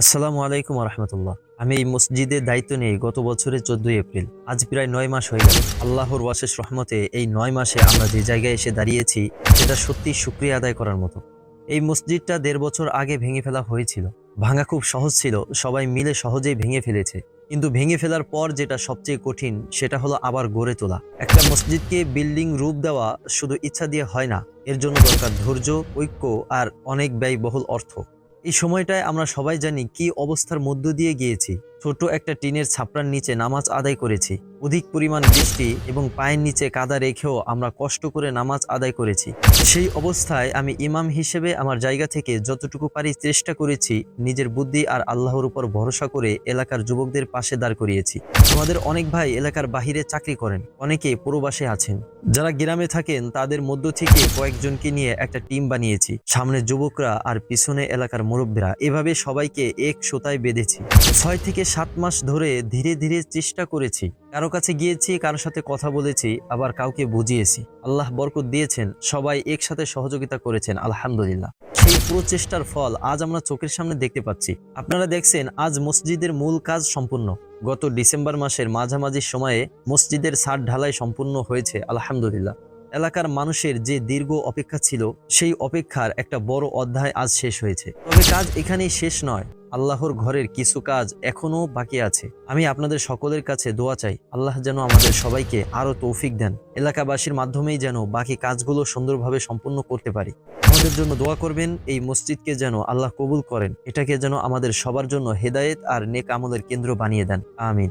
আসসালামু আলাইকুম রহমতুল্লাহ আমি এই মসজিদের দায়িত্ব নিয়ে গত বছরের চোদ্দই এপ্রিল, আজ প্রায় নয় মাস হয়ে গেল। আল্লাহর ওয়াশেষ রহমতে এই নয় মাসে আমরা যে জায়গায় এসে দাঁড়িয়েছি, সেটা সত্যি সুক্রিয়া আদায় করার মতো। এই মসজিদটা দেড় বছর আগে ভেঙে ফেলা হয়েছিল। ভাঙা খুব সহজ ছিল, সবাই মিলে সহজেই ভেঙে ফেলেছে। কিন্তু ভেঙে ফেলার পর যেটা সবচেয়ে কঠিন, সেটা হলো আবার গড়ে তোলা। একটা মসজিদকে বিল্ডিং রূপ দেওয়া শুধু ইচ্ছা দিয়ে হয় না, এর জন্য দরকার ধৈর্য, ঐক্য আর অনেক ব্যয়বহুল অর্থ। এই সময়টায় আমরা সবাই জানি কি অবস্থার মধ্য দিয়ে গিয়েছি। ছোট একটা টিনের ছাপড়ার নিচে নামাজ আদায় করেছি। অধিক পরিমাণ বৃষ্টি এবং পায়ের নিচে কাদা রেখেও আমরা কষ্ট করে নামাজ আদায় করেছি। সেই অবস্থায় আমি ইমাম হিসেবে আমার জায়গা থেকে যতটুকু পারি চেষ্টা করেছি, নিজের বুদ্ধি আর আল্লাহর উপর ভরসা করে এলাকার যুবকদের পাশে দাঁড় করিয়েছি। আমাদের অনেক ভাই এলাকার বাহিরে চাকরি করেন অনেকে প্রবাসে আছেন। যারা গ্রামে থাকেন, তাদের মধ্য থেকে কয়েকজনকে নিয়ে একটা টিম বানিয়েছি। সামনে যুবকরা আর পিছনে এলাকার মুরব্বীরা, এভাবে সবাইকে এক সোতায় বেঁধেছি। ছয় থেকে সাত মাস ধরে ধীরে ধীরে চেষ্টা করেছি। কারও কাছে গিয়েছি কারোর সাথে কথা বলেছি, আবার কাউকে বুঝিয়েছি। আল্লাহ বরকত দিয়েছেন, সবাই একসাথে সহযোগিতা করেছেন, আলহামদুলিল্লাহ। সেই প্রচেষ্টার ফল আজ আমরা চোখের সামনে দেখতে পাচ্ছি। আপনারা দেখছেন, আজ মসজিদের মূল কাজ সম্পূর্ণ। গত ডিসেম্বর মাসের মাঝামাঝি সময়ে মসজিদের ছাদ ঢালাই সম্পূর্ণ হয়েছে, আলহামদুলিল্লাহ। এলাকার মানুষের যে দীর্ঘ অপেক্ষা ছিল, সেই অপেক্ষার একটা বড় অধ্যায় আজ শেষ হয়েছে। তবে কাজ এখানেই শেষ নয়। আল্লাহর ঘরের কিছু কাজ এখনও বাকি আছে। আমি আপনাদের সকলের কাছে দোয়া চাই, আল্লাহ যেন আমাদের সবাইকে আরও তৌফিক দেন। এলাকাবাসীর মাধ্যমেই যেন বাকি কাজগুলো সুন্দরভাবে সম্পন্ন করতে পারি। আমাদের জন্য দোয়া করবেন, এই মসজিদকে যেন আল্লাহ কবুল করেন। এটাকে যেন আমাদের সবার জন্য হেদায়েত আর নেক আমলের কেন্দ্র বানিয়ে দেন। আমিন।